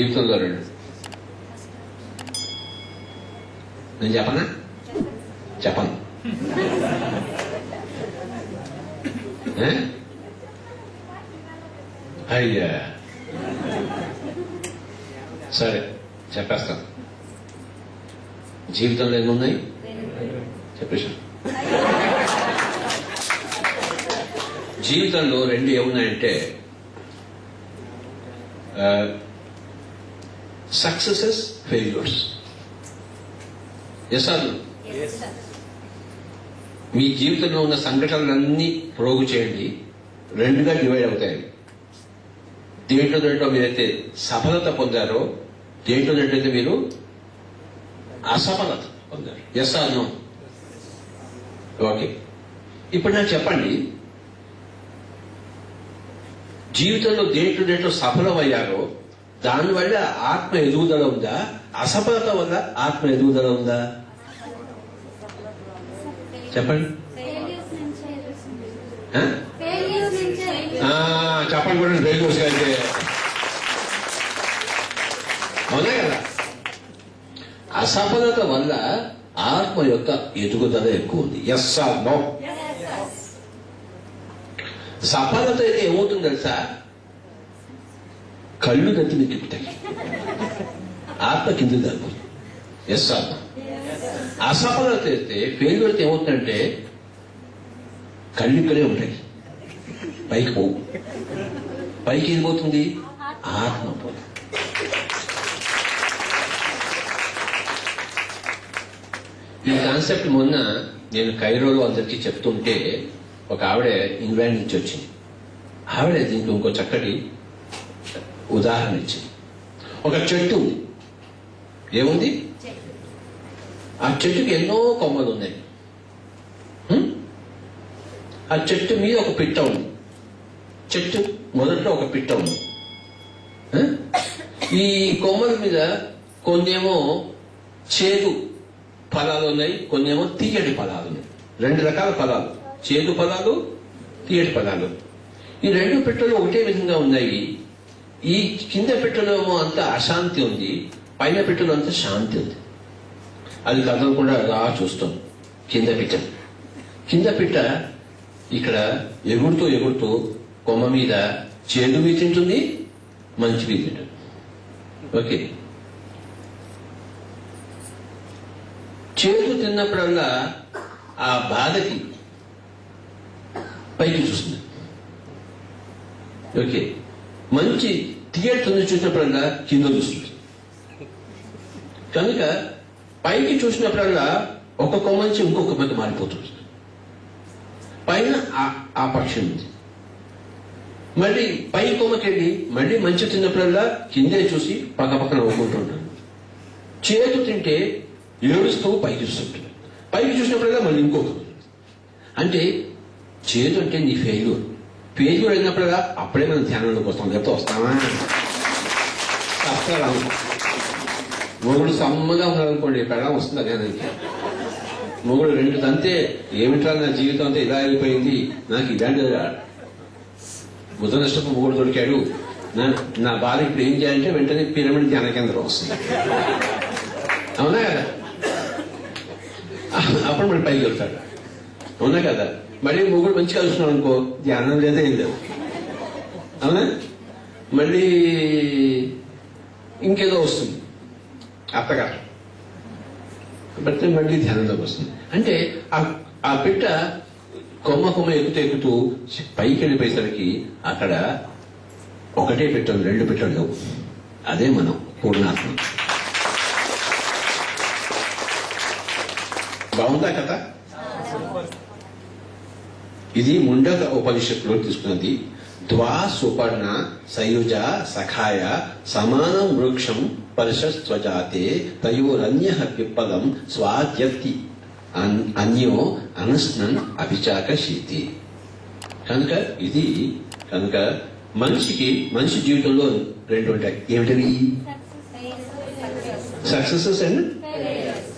జీవితంలో రెండు నేను చెప్పనా? చెప్పను. అయ్యా. సరే చెప్పేస్తాను. జీవితంలో ఏమున్నాయి చెప్పేశాను. జీవితంలో రెండు ఏమున్నాయంటే సక్సెసెస్ ఫెయిల్యూర్స్ ఎస్ ఆర్ మీ జీవితంలో ఉన్న సంఘటనలన్నీ ప్రోగు చేయండి. రెండుగా డివైడ్ అవుతాయి. దేంట్లో దేంట్లో మీరైతే సఫలత పొందారో దేంట్లో దేంట్లో మీరు అసఫలత పొందారు. ఎస్ ఆర్ నో ఓకే ఇప్పుడు నాకు చెప్పండి. జీవితంలో దేంట్లో దేంట్లో సఫలమయ్యారో దానివల్ల ఆత్మ ఎదుగుదల ఉందా? అసఫలత వల్ల ఆత్మ ఎదుగుదల ఉందా? చెప్పండి. చెప్పండి కూడా ఫెయిల్యూర్స్ అయితే అవునా కదా? అసఫలత వల్ల ఆత్మ యొక్క ఎదుగుదల ఎక్కువ ఉంది. ఎస్ ఆర్ నో సఫలత అయితే ఏమవుతుంది తెలుసా? కళ్ళు నెత్తి ఎక్కుతాయి ఆత్మ కింద జరుగుతుంది ఎస్ ఆత్మ అసఫలత అయితే ఫెయిల్యూర్ అయితే ఏమవుతుందంటే కళ్ళు ఇక్కడే ఉంటాయి. పైకి పోవు. పైకి ఏది పోతుంది? ఆత్మ పోతుంది. ఈ కాన్సెప్ట్ మొన్న నేను కైరోలో అందరికీ చెప్తుంటే ఒక ఆవిడ ఇంగ్లాండ్ నుంచి వచ్చింది. ఆవిడ దీనికి ఇంకో చక్కటి ఉదాహరణ ఇచ్చింది. ఒక చెట్టు ఉంది. ఏముంది? ఆ చెట్టుకి ఎన్నో కొమ్మలు ఉన్నాయి. ఆ చెట్టు మీద ఒక పిట్ట ఉంది. చెట్టు మొదట్లో ఒక పిట్ట ఉంది. ఈ కొమ్మల మీద కొన్నేమో చేదు ఫలాలు ఉన్నాయి కొన్నేమో తీయటి ఫలాలు ఉన్నాయి. రెండు రకాల ఫలాలు. చేదు ఫలాలు తీయటి ఫలాలు. ఈ రెండు పిట్టలు ఒకటే విధంగా ఉన్నాయి. ఈ కింద పెట్టలేమో ఏమో అంత అశాంతి ఉంది పైన పెట్టెలో అంత శాంతి ఉంది. అది కదలకుండా అలా చూస్తాం. కింద పిట్ట. కింద పిట్ట ఇక్కడ ఎగురుతూ ఎగురుతూ కొమ్మ మీద చేదువి తింటుంది మంచివి తింటుంది. ఓకే. చేదు తిన్నప్పుడల్లా ఆ బాధకి పైకి చూస్తుంది. ఓకే. మంచి థియేటర్ చూసినప్పుడల్లా కింద చూస్తుంది కనుక పైకి చూసినప్పుడల్లా ఒక కొమ్మ నుంచి ఇంకొక కొమ్మకి మారిపోతుంది. పైన ఆ- పక్షం పక్షి ఉంది. మళ్ళీ పై కొమ్మకెళ్ళి మళ్ళీ మంచి తిన్నప్పుడల్లా కిందే చూసి పక్క పక్కన నవ్వుకుంటుంటాడు చేతు తింటే ఏడుస్తూ పైకి చూస్తుంటాడు పైకి చూసినప్పుడల్లా మళ్ళీ ఇంకొక అంటే చేదు అంటే నీ ఫెయిల్యూర్ ఫెయిల్యూర్ అయినప్పుడల్లా అప్పుడే మనం ధ్యానంలోకి వస్తాం. లేకపోతే వస్తామా? అస్సలు మొగుడు సమ్మగా ఉన్నారనుకోండి పెళ్ళం వస్తుంది ధ్యానానికి మొగుడు రెండు తంతే ఏమిట్రా నా జీవితం అంతా ఇలా అయిపోయింది? నాకు ఇలాంటి బుధ నష్టపు మొగుడు దొరికాడు. నా నా బాధ ఇప్పుడు ఏం చేయాలంటే వెంటనే పిరమిడ్ ధ్యాన కేంద్రం వస్తుంది. అవునా కదా? అప్పుడు మళ్ళీ పైకి వెళ్తాడు. అవునా కదా? మళ్ళీ మొగుడు మంచి కలుస్తున్నాడు అనుకో ధ్యానం లేదా ఏం లేదు. అవునా? మళ్ళీ ఇంకేదో వస్తుంది. అత్తగారు. బట్టి మళ్ళీ ధ్యానంలోకి వస్తుంది. అంటే ఆ- ఆ పిట్ట కొమ్మ కొమ్మ ఎక్కుతూ ఎక్కుతూ పైకి వెళ్ళిపోయేసరికి అక్కడ ఒకటే పెట్టాలి రెండు పెట్టలు లేవు. అదే మనం పూర్ణాత్మ. బాగుందా కదా ఇది ముండక ఉపనిషత్తులో తీసుకున్నది. ద్వా సుపర్ణ సయుజ సఖాయ సమానం వృక్షం పరిషస్వజాతే తయోరన్య పిప్పలం స్వాద్యక్తి అన్- అన్యో అనస్నన్ అభిచాక శీతి కనుక ఇది కనుక మనిషికి మనిషి జీవితంలో రెండు ఉంటాయి. ఏమిటవి? సక్సెసెస్ అండ్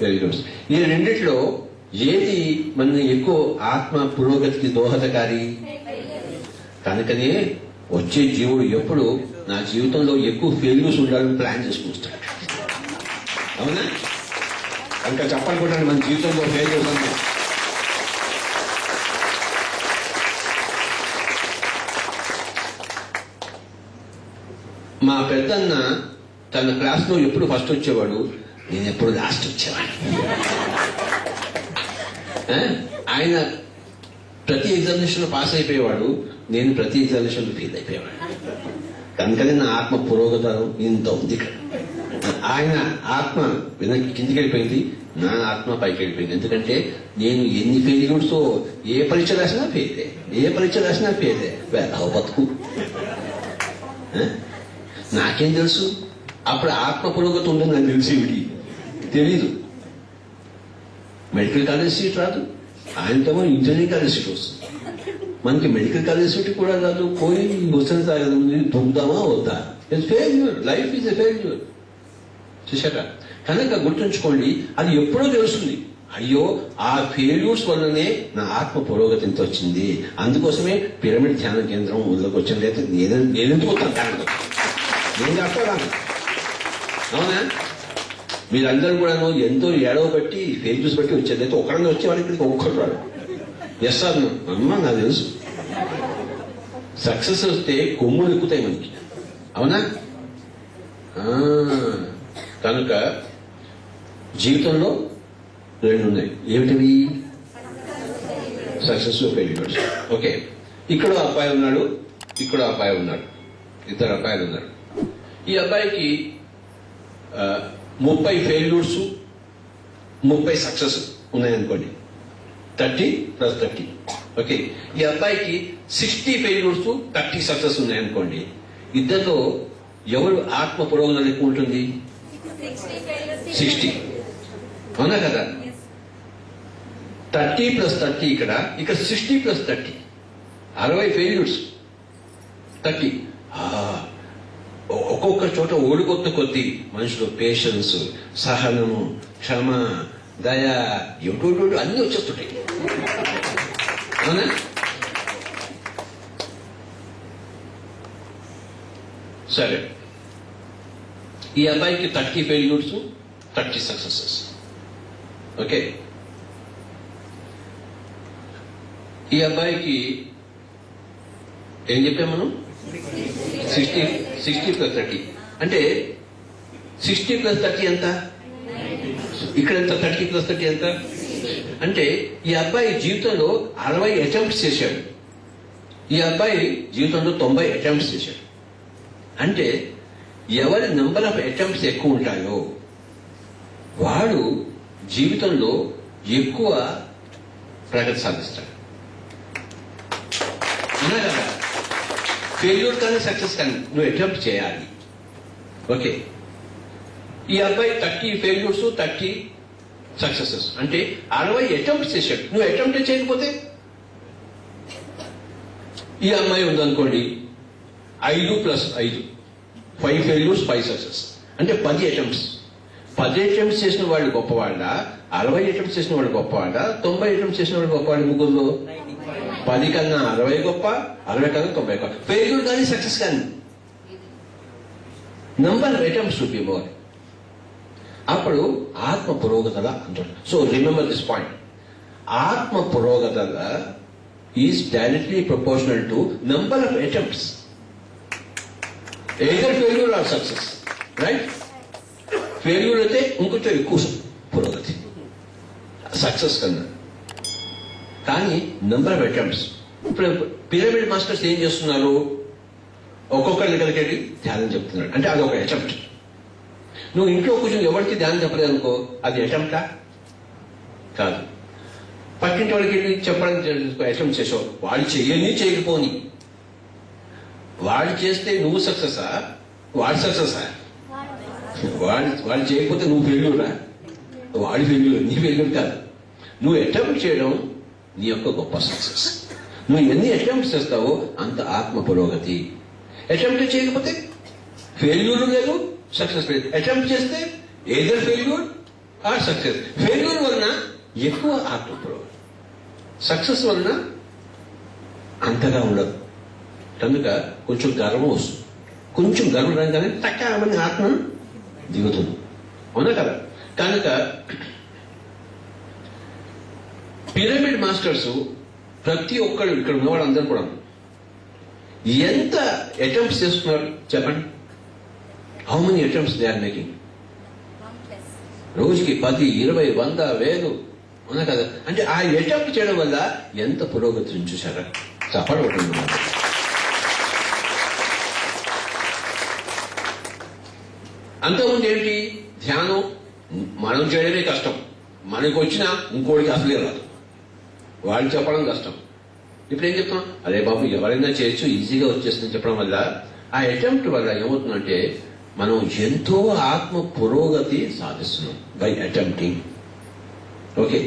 ఫెయిల్యూర్స్ ఈ రెండిట్లో ఏది మన ఎక్కువ ఆత్మ పురోగతికి దోహదకారి? కనుకనే వచ్చే జీవుడు ఎప్పుడు నా జీవితంలో ఎక్కువ ఫెయిల్యూస్ ఉండాలని ప్లాన్ చేసుకుంటాడు అవునా? ఇంకా చెప్పాలనుకుంటాను మన జీవితంలో ఫెయిల్యూస్ అంటే. మా పెద్దన్న తన క్లాస్లో ఎప్పుడు ఫస్ట్ వచ్చేవాడు? నేను ఎప్పుడు లాస్ట్ వచ్చేవాడు ఆయన ప్రతి ఎగ్జామినేషన్ పాస్ అయిపోయేవాడు. నేను ప్రతి ఎగ్జామినేషన్ ఫెయిల్ అయిపోయేవాడు కనుకనే నా ఆత్మ పురోగతం ఇంత ఉంది ఇక్కడ. ఆయన ఆత్మ వెనక్కి కిందికి వెళ్ళిపోయింది. నా ఆత్మ పైకి వెళ్ళిపోయింది. ఎందుకంటే నేను ఎన్ని ఫెయిల్యూర్స్ ఏ పరీక్ష రాసినా ఫెయిలే ఏ. పరీక్ష రాసినా ఫెయిలే వేళ బతుకు. నాకేం తెలుసు? అప్పుడు ఆత్మ పురోగతి ఉందని నాకు తెలిసి ఇవిడి తెలీదు. మెడికల్ కాలేజ్ సీట్ రాదు. ఆయనకేమో ఇంజనీరింగ్ కాలేజ్ సీట్ వస్తుంది. మనకి మెడికల్ కాలేజ్ సీట్ కూడా రాదు. పోయి వస్తుంది తాగదు. పొందుదామా వద్దా? It's failure life is a failure చూసారా కనుక గుర్తుంచుకోండి అది ఎప్పుడో తెలుస్తుంది. అయ్యో ఆ ఫెయిల్యూర్స్ వల్లనే నా ఆత్మ పురోగతి ఎంత వచ్చింది. అందుకోసమే పిరమిడ్ ధ్యాన కేంద్రం ఊళ్ళోకి వచ్చిన అయితే నేను ఎందుకు వస్తాను కారణం నేను చెప్పాలను అవునా? మీరందరూ కూడాను ఎంతో ఏడవ బట్టి ఫేజ్యూస్ బట్టి వచ్చేది అయితే ఒకరిని వచ్చేవాడు ఇక్కడికి ఒక్కరు రాడు. ఎస్ సార్ అమ్మ నాకు తెలుసు. సక్సెస్ వస్తే కొమ్ములు ఎక్కుతాయి మనకి. అవునా? కనుక జీవితంలో రెండు ఉన్నాయి. ఏమిటివి? సక్సెస్ ఫెయిల్యూర్స్ ఓకే ఇక్కడ అబ్బాయి ఉన్నాడు ఇక్కడ అబ్బాయి ఉన్నాడు. ఇద్దరు అబ్బాయిలు ఉన్నారు. ఈ అబ్బాయికి ముప్పై ఫెయిల్యూర్స్ ముప్పై సక్సెస్ ఉన్నాయనుకోండి. Thirty plus thirty. ఓకే. ఈ అబ్బాయికి సిక్స్టీ ఫెయిల్యూర్స్ థర్టీ సక్సెస్ ఉన్నాయనుకోండి. ఇద్దరిలో ఎవరు ఆత్మ పురోగతి ఎక్కువ ఉంటుంది? సిక్స్టీ. అవునా కదా? థర్టీ ప్లస్ థర్టీ ఇక్కడ ఇక్కడ సిక్స్టీ ప్లస్ థర్టీ. అరవై ఫెయిల్యూర్స్. థర్టీ. ఒక్కొక్క చోట ఓడికొత్త కొద్దీ మనుషులు పేషెన్స్ సహనము క్షమ దయ ఎటు అన్ని వచ్చేస్తుంటాయి. అవునా? సరే. ఈ అబ్బాయికి thirty failures thirty successes. Okay? ఈ అబ్బాయికి ఏం చెప్పాం మనం? సిక్స్టీ? Sixty plus thirty. అంటే సిక్స్టీ ప్లస్ థర్టీ ఎంత? ఇక్కడ ఎంత? థర్టీ ప్లస్ థర్టీ ఎంత? అంటే ఈ అబ్బాయి జీవితంలో అరవై అటెంప్ట్స్ చేశాడు. ఈ అబ్బాయి జీవితంలో తొంభై అటెంప్ట్స్ చేశాడు. అంటే ఎవరి నెంబర్ ఆఫ్ అటెంప్ట్స్ ఎక్కువ ఉంటాయో వాడు జీవితంలో ఎక్కువ ప్రగతి సాధిస్తాడు. అవునా ఫెయిల్యూర్ కానీ సక్సెస్ కానీ నువ్వు అటెంప్ట్ చేయాలి. ఓకే. ఈ అబ్బాయి థర్టీ ఫెయిల్యూర్స్ థర్టీ సక్సెసెస్. అంటే అరవై అటెంప్ట్ చేశాడు. నువ్వు అటెంప్ట్ చేయకపోతే? ఈ అమ్మాయి ఉందనుకోండి ఐదు ప్లస్ ఐదు. Five failures five success. అంటే పది అటెంప్ట్స్. పది అటెంప్ట్స్ చేసిన వాళ్ళు గొప్పవాళ్ళ? అరవై అటెంప్ట్స్ చేసిన వాళ్ళు గొప్పవాళ్ళ? తొంభై అటెంప్ట్స్ చేసిన వాళ్ళు గొప్పవాళ్ళు ముగ్గురులో? పది కన్నా అరవై గొప్ప అరవై కన్నా తొంభై గొప్ప. ఫెయిల్యూర్ కానీ సక్సెస్ కానీ. Number items to be more అప్పుడు ఆత్మ పురోగతల అంటారు. సో రిమెంబర్ దిస్ పాయింట్ ఆత్మ పురోగతల is directly proportional to number of attempts either failure or success right failure అయితే ఇంకొంచెం ఎక్కువ పురోగతి. సక్సెస్ కన్నా. కానీ నెంబర్ ఆఫ్ అటెంప్ట్స్ ఇప్పుడు పిరమిడ్ మాస్టర్స్ ఏం చేస్తున్నారు? ఒక్కొక్కరి దగ్గరికి వెళ్ళి ధ్యానం చెప్తున్నాడు అంటే అది ఒక అటెంప్ట్ నువ్వు ఇంట్లో కూర్చొని ఎవరికి ధ్యానం చెప్పలేదు అనుకో అది అటెంప్టా కాదు. పక్కింటి వాళ్ళకి వెళ్ళి చెప్పడానికి అటెంప్ట్ చేసావు. వాళ్ళు చేయని చేయకపోని. వాళ్ళు చేస్తే నువ్వు సక్సెసా వాడు సక్సెసా వాడు వాళ్ళు చేయకపోతే నువ్వు ఫెయిల్యూరా వాడి ఫెయిల్యూర్ నీ ఫెయిల్యూర్ కాదు. నువ్వు అటెంప్ట్ చేయడం నీ యొక్క గొప్ప సక్సెస్ నువ్వు ఎన్ని అటెంప్ట్స్ చేస్తావో అంత ఆత్మ పురోగతి. అటెంప్ట్ చేయకపోతే ఫెయిల్యూర్ లేదు సక్సెస్ లేదు. అటెంప్ట్ చేస్తే either failure or success failure వలన ఎక్కువ ఆత్మ పురోగతి. సక్సెస్ వలన అంతగా ఉండదు. కనుక కొంచెం గర్వం వస్తుంది. కొంచెం గర్వం రాగానే తక్కువ ఆత్మ దిగుతుంది. అవునా కదా? కనుక పిరమిడ్ మాస్టర్స్ ప్రతి ఒక్కరు ఇక్కడ ఉన్న వాళ్ళందరూ కూడా ఎంత అటెంప్ట్స్ చేస్తున్నారు చెప్పండి? How many attempts they are making రోజుకి పది ఇరవై వంద వేలు. ఉన్నా కదా? అంటే ఆ అటెంప్ట్ చేయడం వల్ల ఎంత పురోగతిని చూసారా చప్పడబడుతుంది అంతకుముందు ఏంటి ధ్యానం. మనం చేయడమే కష్టం. మనకు వచ్చినా ఇంకోటికి అసలే రాదు. వాళ్ళు చెప్పడం కష్టం. ఇప్పుడు ఏం చెప్తాం అరే బాబు ఎవరైనా చేయొచ్చు ఈజీగా వచ్చేస్తుంది చెప్పడం వల్ల. ఆ అటెంప్ట్ వల్ల ఏమవుతుందంటే మనం ఎంతో ఆత్మ పురోగతి సాధిస్తున్నాం బై అటెంప్టింగ్ ఓకే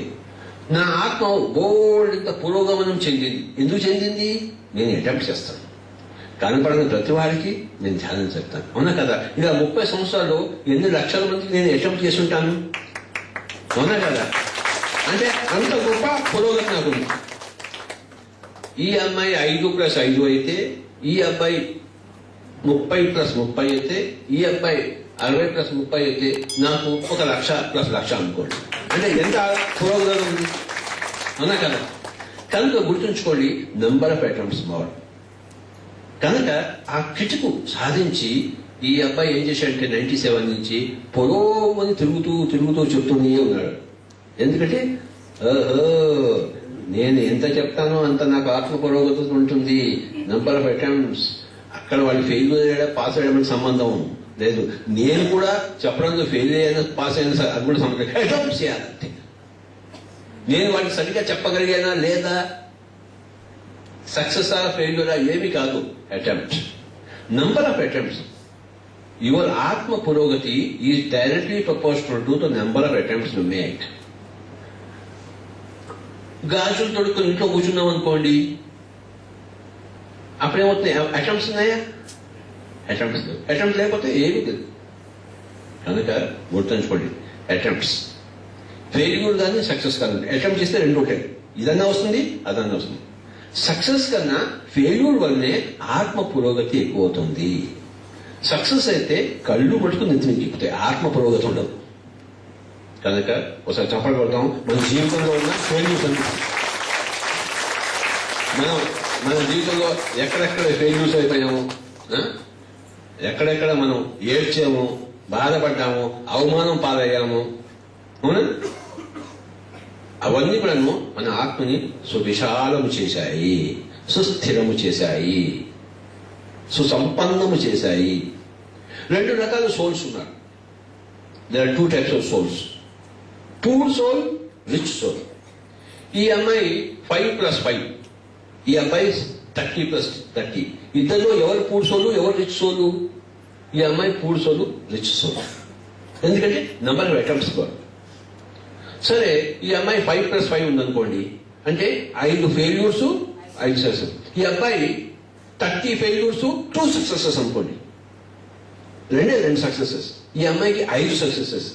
నా ఆత్మ బోల్డ్ పురోగమనం చెందింది. ఎందుకు చెందింది? నేను అటెంప్ట్ చేస్తాను. కనపడిన ప్రతి వారికి నేను ధ్యానం చెప్తాను అవునా కదా? ఇలా ముప్పై సంవత్సరాలు ఎన్ని లక్షల మందికి నేను అటెంప్ట్ చేసి ఉంటాను? అవునా కదా? అంటే అంత గొప్ప పురోగతి నాకు. ఈ అమ్మాయి ఐదు ప్లస్ ఐదు అయితే ఈ అబ్బాయి ముప్పై ప్లస్ ముప్పై అయితే ఈ అబ్బాయి అరవై ప్లస్ ముప్పై అయితే నాకు ఒక లక్ష ప్లస్ లక్ష అనుకోండి. అంటే ఎంత పురోగతి ఉంది? అన్నా కదా? కనుక గుర్తుంచుకోండి నెంబర్ ఆఫ్ అటెంప్ట్స్ మోర్. కనుక ఆ కిటుకు సాధించి ఈ అబ్బాయి ఏం చేశాడంటే నైన్టీ సెవెన్ నుంచి పొలోమని తిరుగుతూ తిరుగుతూ చెప్తూనే ఉన్నాడు. ఎందుకంటే ఓహో నేను ఎంత చెప్తానో అంత నాకు ఆత్మ పురోగతి ఉంటుంది. నంబర్ ఆఫ్ అటెంప్ట్స్ అక్కడ వాళ్ళు ఫెయిల్ అయ్యాడా పాస్ అయ్యడానికి సంబంధం లేదు. నేను కూడా చెప్పడంలో ఫెయిల్ అయ్యాను పాస్ అయిన అది కూడా సంబంధం అటెంప్ట్స్ చేయాలంటే నేను వాటికి సరిగ్గా చెప్పగలిగానా లేదా? సక్సెస్ ఆ ఫెయిల్యూరా ఏమి కాదు. Attempt number of attempts your ఆత్మ పురోగతి is directly proportional to the number of attempts you make గాజులు తొడుక్కుని ఇంట్లో కూర్చున్నాం అనుకోండి అప్పుడేమవుతుంది అటెంప్ట్స్ ఉన్నాయా? అటెంప్ట్స్ అటెంప్ట్స్ లేకపోతే ఏమీ లేదు. కనుక గుర్తుంచుకోండి అటెంప్ట్స్. ఫెయిల్యూర్ కానీ సక్సెస్ కానీ అటెంప్ట్ చేస్తే రెండు ఉంటాయి. ఇదన్నా వస్తుంది అదన్నా వస్తుంది. సక్సెస్ కన్నా ఫెయిల్యూర్ వల్లనే ఆత్మ పురోగతి ఎక్కువ అవుతుంది సక్సెస్ అయితే కళ్ళు పట్టుకుని నెత్తిని ఆత్మ పురోగతి ఉండదు. కనుక ఒకసారి చప్పలు కొడతాం మన జీవితంలో ఉన్న ఫెయిల్యూస్ మనం మన జీవితంలో ఎక్కడెక్కడ ఫెయిల్యూస్ అయిపోయాము ఎక్కడెక్కడ మనం ఏడ్చాము బాధపడ్డాము అవమానం పాలయ్యాము అవునా? అవన్నీ కూడాను మన ఆత్మని సువిశాలము చేశాయి సుస్థిరము చేశాయి సుసంపన్నము చేశాయి. రెండు రకాల సోల్స్ ఉన్నారు. There are two types of souls poor soul rich soul. ఈ అమ్మాయి ఫైవ్ ప్లస్ ఫైవ్. ఈ అబ్బాయి థర్టీ ప్లస్ థర్టీ. ఇద్దరిలో ఎవరు పూర్ సోలు ఎవరు రిచ్ సోలు? ఈ అమ్మాయి పూర్ సోలు రిచ్ సోలు. ఎందుకంటే నెంబర్ ఆఫ్ అటెంప్ట్స్ సరే ఈ అమ్మాయి ఫైవ్ ప్లస్ ఫైవ్ ఉందనుకోండి. అంటే ఐదు ఫెయిల్యూర్స్ ఐదు సక్సెస్. ఈ అబ్బాయి థర్టీ ఫెయిల్యూర్స్ టూ సక్సెసెస్ అనుకోండి. రెండే రెండు సక్సెసెస్. ఈ అమ్మాయికి ఐదు సక్సెసెస్.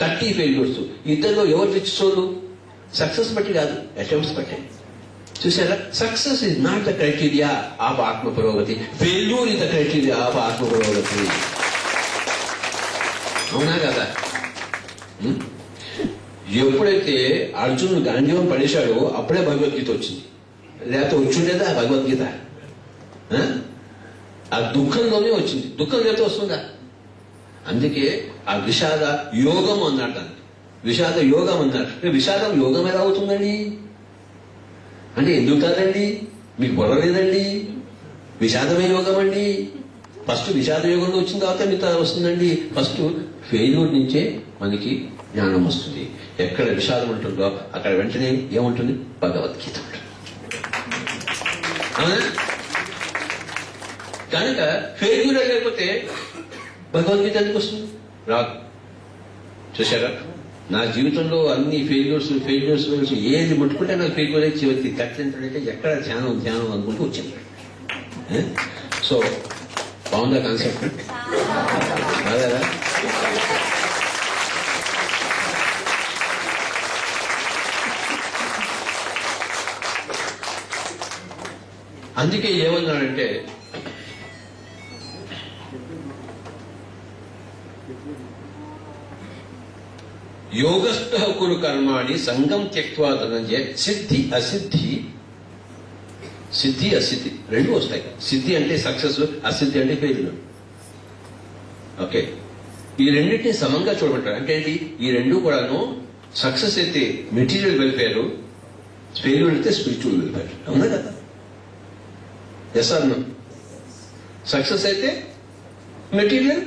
థర్టీ ఫెయిల్యూర్స్ ఇద్దరిలో ఎవరు రిచ్ సోలు సక్సెస్ బట్టి కాదు అటెంప్ట్స్ బట్టి. చూసారా success is not the criteria of ఆత్మ పురోగతి failure is the criteria of ఆత్మ పురోగతి అవునా కదా? ఎప్పుడైతే అర్జునుడు గాంధీవం పడేశాడో అప్పుడే భగవద్గీత వచ్చింది. లేకపోతే వచ్చిండేదా? భగవద్గీత. ఆ? ఆ దుఃఖంలోనే వచ్చింది. దుఃఖం లేకపోతే వస్తుందా? అందుకే ఆ విషాద యోగం అన్నాడు దాన్ని విషాద యోగం అన్నాడు. విషాదం యోగం ఎలా అవుతుందండి? అంటే ఎందుకు కాదండి? మీకు బుర్రలేదండి విషాదమే యోగం అండి ఫస్ట్ విషాద యోగంలో వచ్చిన తర్వాత మిగతా వస్తుందండి? ఫస్ట్ ఫెయిల్యూర్ నుంచే మనకి జ్ఞానం వస్తుంది. ఎక్కడ విషాదం ఉంటుందో అక్కడ వెంటనే ఏముంటుంది? భగవద్గీత ఉంటుంది. కనుక ఫెయిల్యూర్ లేకపోతే భగవద్గీత ఎందుకు వస్తుంది? రాదు. చూసారా నా జీవితంలో అన్ని ఫెయిల్యూర్స్ ఫెయిల్యూర్స్ ఫెయిల్స్ ఏది ముట్టుకుంటే నాకు ఫెయిల్యూర్ అయితే చివరికి కట్టించడైతే ఎక్కడ ధ్యానం ధ్యానం అనుకుంటూ వచ్చింది సో బాగుందా కాన్సెప్ట్ బాగా అందుకే ఏమన్నాడంటే యోగస్థ కురు కర్మాణి సంగం త్యక్వా ధనంజయ సిద్ధి అసిద్ధి సిద్ధి అసిద్ధి రెండు వస్తాయి. సిద్ధి అంటే సక్సెస్ అసిద్ధి అంటే ఫెయిల్ ఓకే ఈ రెండింటిని సమంగా చూడమంటారు. అంటే ఏంటి? ఈ రెండు కూడాను సక్సెస్ అయితే మెటీరియల్ వెల్ఫేర్ ఫెయిల్యూర్ అయితే స్పిరిచువల్ వెల్ఫేర్ అవునా కదా? ఎస్ అన్న సక్సెస్ అయితే మెటీరియల్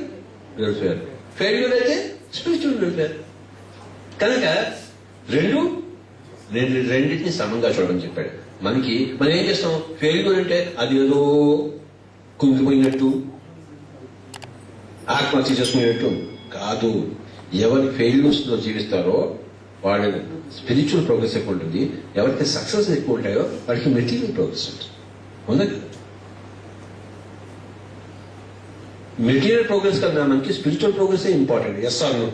వెల్ఫేర్ ఫెయిల్యూర్ అయితే స్పిరిచువల్ వెల్ఫేర్ కనుక రెండు రెండు రెండింటిని సమంగా చూడమని చెప్పాడు. మనకి మనం ఏం చేస్తాం? ఫెయిల్యూర్ అంటే అది ఏదో కుంగిపోయినట్టు ఆత్మహత్య చేసుకునేటట్టు కాదు. ఎవరి ఫెయిల్యూర్స్లో జీవిస్తారో వాళ్ళ స్పిరిచువల్ ప్రోగ్రెస్ ఎక్కువ ఉంటుంది. ఎవరికి సక్సెస్ ఎక్కువ ఉంటాయో వాడికి మెటీరియల్ ప్రోగ్రెస్ ఉంటుంది. ఉందా మెటీరియల్ ప్రోగ్రెస్ కన్నా మనకి spiritual progress important yes or no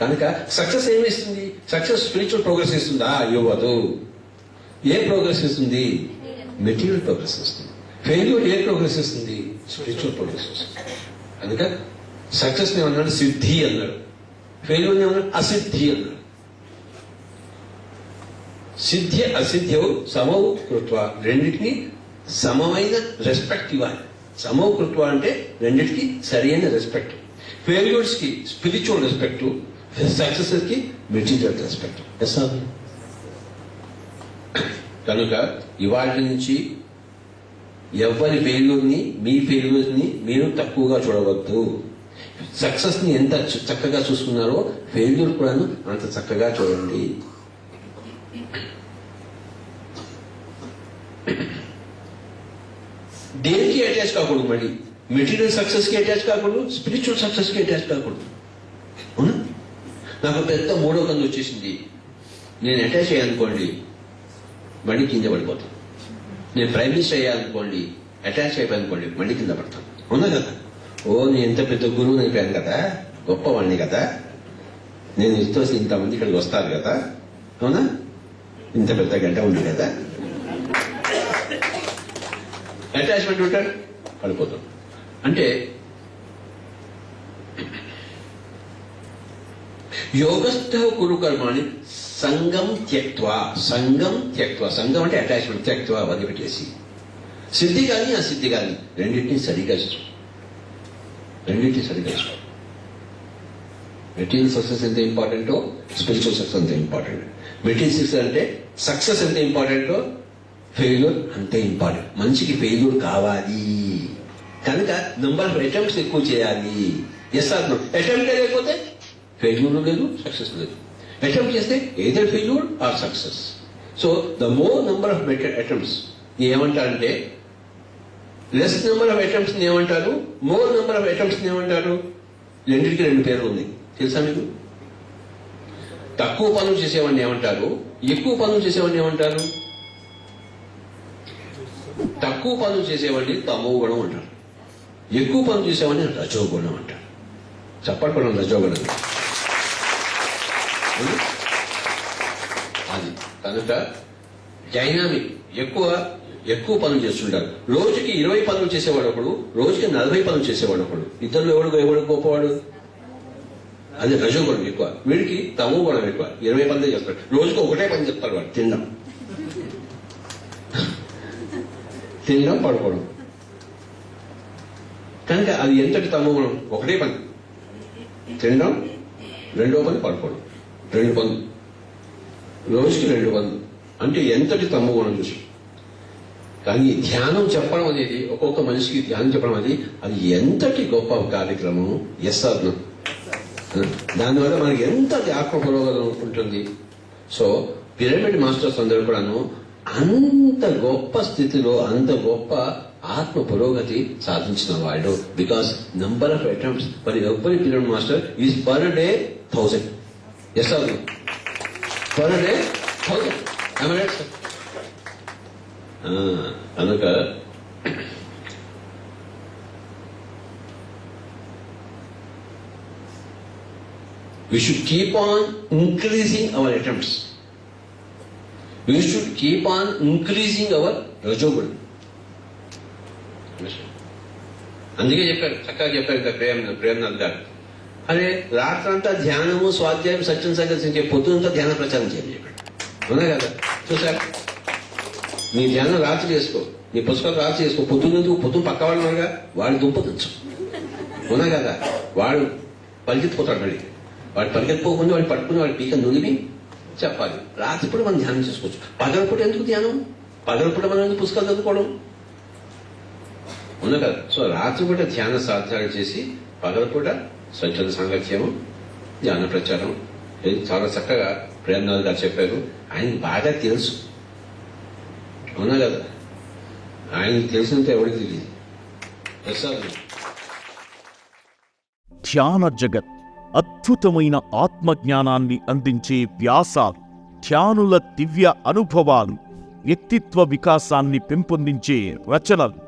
కనుక సక్సెస్ ఏమి ఇస్తుంది సక్సెస్ స్పిరిచువల్ ప్రోగ్రెస్ ఇస్తుందా ఇవ్వదు ఏ ప్రోగ్రెస్ ఇస్తుంది మెటీరియల్ ప్రోగ్రెస్ ఇస్తుంది ఫెయిల్యూర్ ఏ ప్రోగ్రెస్ ఇస్తుంది స్పిరిచువల్ ప్రోగ్రెస్ ఇస్తుంది కనుక సక్సెస్ ఏమన్నాడు? సిద్ధి అన్నాడు. ఫెయిల్యూర్ ఏమన్నాడు? అసిద్ధి అన్నాడు. సిద్ధి అసిద్ధ్యవు సమౌ కృత్వ. రెండింటినీ సమమైన రెస్పెక్ట్ ఇవ్వాలి. సమౌ కృత్వ అంటే రెండింటికి సరైన రెస్పెక్ట్ ఫెయిల్యూర్స్కి స్పిరిచువల్ రెస్పెక్ట్ సక్సెస్కి మెటీరియల్ రెస్పెక్ట్ ఎస్ కనుక ఇవాళ నుంచి ఎవరి ఫెయిల్యూర్ని మీ ఫెయిల్యూర్ని మీరు తక్కువగా చూడవద్దు. సక్సెస్ని ఎంత చక్కగా చూసుకున్నారో ఫెయిల్యూర్ కూడా అంత చక్కగా చూడండి. దేనికి అటాచ్ కాకూడదు మళ్ళీ? మెటీరియల్ సక్సెస్కి అటాచ్ కాకూడదు స్పిరిచువల్ సక్సెస్కి అటాచ్ కాకూడదు. అవునా? నాకు పెద్ద మూడో కందు వచ్చేసింది. నేను అటాచ్ అయ్యానుకోండి మళ్ళీ కింద పడిపోతాను నేను ప్రైమ్ మినిస్టర్ అయ్యానుకోండి అటాచ్ అయిపోయానుకోండి మళ్ళీ కింద పడతాను అవునా కదా? ఓ నేను ఎంత పెద్ద గురువుని అయిపోయాను కదా గొప్పవాడిని కదా. నేను ఇస్తూ ఇంతమంది ఇక్కడికి వస్తారు కదా. అవునా? ఇంత పెద్ద గంట ఉంది కదా. అటాచ్మెంట్ ఉంటాడు పడిపోతాడు అంటే యోగస్థ కురు కర్మాణి సంగం త్యక్వ సంగం త్యక్వ సంగం అంటే అటాచ్మెంట్ త్యక్వ వదిలిపెట్టేసి. సిద్ధి కానీ అసిద్ధి కానీ రెండింటిని సరిగా చూసు రెండింటిని సరిగా చూసు మెటీరియల్ సక్సెస్ ఎంత ఇంపార్టెంటో స్పిరిచువల్ సక్సెస్ అంత ఇంపార్టెంట్ మెటీరియల్ సక్సెస్ అంటే సక్సెస్ ఎంత ఇంపార్టెంటో ఫెయిల్యూర్ అంతే ఇంపార్టెంట్ మనిషికి ఫెయిల్యూర్ కావాలి. కనుక నంబర్ ఆఫ్ అటెంప్ట్స్ ఎక్కువ చేయాలి. ఎస్ ఆర్ అటెంప్ట్ లేకపోతే ఫెయిల్యూర్ లేదు సక్సెస్ లేదు. అటెంప్ట్ చేస్తే either failure or success so the more number of attempts ఏమంటారంటే లెస్ నెంబర్ ఆఫ్ అటెంప్ట్స్ ఏమంటారు? మోర్ నెంబర్ ఆఫ్ అటెంప్ట్స్ ఏమంటారు? రెండింటికి రెండు పేర్లు ఉన్నాయి. తెలుసా మీకు? తక్కువ పనులు చేసేవాడిని ఏమంటారు? ఎక్కువ పనులు చేసేవాడిని ఏమంటారు? తక్కువ పనులు చేసేవాడిని తమో గుణం అంటారు. ఎక్కువ పనులు చేసేవాడిని రజో అంటాడు. అంటారు చెప్పడం రజోగుణం. అది కనుక డైనామిక్ ఎక్కువ ఎక్కువ పనులు చేస్తుంటారు. రోజుకి ఇరవై పనులు చేసేవాడు ఒకడు రోజుకి నలభై పనులు చేసేవాడు ఒకడు ఇద్దరు ఎవడు ఎవడు గొప్పవాడు? అది రజోగుణం ఎక్కువ. వీడికి తమో గుణం ఎక్కువ. ఇరవై పనులు చేస్తాడు. రోజుకి ఒకటే పని చెప్తాడు వాడు. తినడం. తినడం పడుకోవడం. కనుక అది ఎంతటి తమో గుణం? ఒకటే పని. తినడం రెండో పని పడుకోవడం. రెండు పనులు. రోజుకి రెండు పనులు. అంటే ఎంతటి తమో గుణం చూసి. కానీ ధ్యానం చెప్పడం అనేది ఒక్కొక్క మనిషికి ధ్యానం చెప్పడం అనేది అది ఎంతటి గొప్ప కార్యక్రమం? ఎస్ దానివల్ల మనకి ఎంత ఆత్మ పురోగతి ఉంటుంది? సో పిరమిడ్ మాస్టర్స్ అందరూ కూడాను అంత గొప్ప స్థితిలో అంత గొప్ప ఆత్మ పురోగతి సాధించిన వాళ్ళు బికాస్ నంబర్ ఆఫ్ అటెంప్ట్స్ మరి every pyramid master is per day thousand yes అవును పర్ డే థౌసండ్ కనుక we should keep on increasing our attempts. We should should keep on increasing our రజోగుణం అందుకే చెప్పారు చక్కగా చెప్పారు కదా ప్రేమ ప్రేమనాథ్ గారు అరే రాత్రంతా ధ్యానము స్వాధ్యాయం సత్యం సంగతి పొద్దునంతా ధ్యాన ప్రచారం చేయాలి చెప్పాడు. అవునా కదా? చూసారు? నీ ధ్యానం రాత్రి చేసుకో నీ పుస్తకాలు రాత్రి చేసుకో. పొద్దున్నందుకు పొద్దున పక్క వాళ్ళు అనగా వాడి దుంప తెచ్చు అవునా కదా? వాడు పరిగెత్తిపోతాడు మళ్ళీ. వాడు పరిగెత్తిపోకుండా వాడు పట్టుకుని వాడి పీక నులిమి చెప్పాలి. రాత్రిపూట మనం ధ్యానం చేసుకోవచ్చు. పగలపూట ఎందుకు ధ్యానం? పగలపూట మనం ఎందుకు పుస్తకాలు చదువుకోవడం? అవునా కదా సో రాత్రిపూట ధ్యాన సాధనాలు చేసి పగలపూట స్వచ్ఛంద సాంగత్యము ధ్యాన ప్రచారం ఇది చాలా చక్కగా ప్రేమనాథ్ గారు చెప్పారు. ఆయన బాగా తెలుసు. అవునా కదా? ఆయనకి తెలిసినంత ఎవరికి తెలియదు. ధ్యాన జగత్ అద్భుతమైన ఆత్మజ్ఞానాన్ని అందించే వ్యాసాలు ధ్యానుల దివ్య అనుభవాలు వ్యక్తిత్వ వికాసాన్ని పెంపొందించే రచనలు.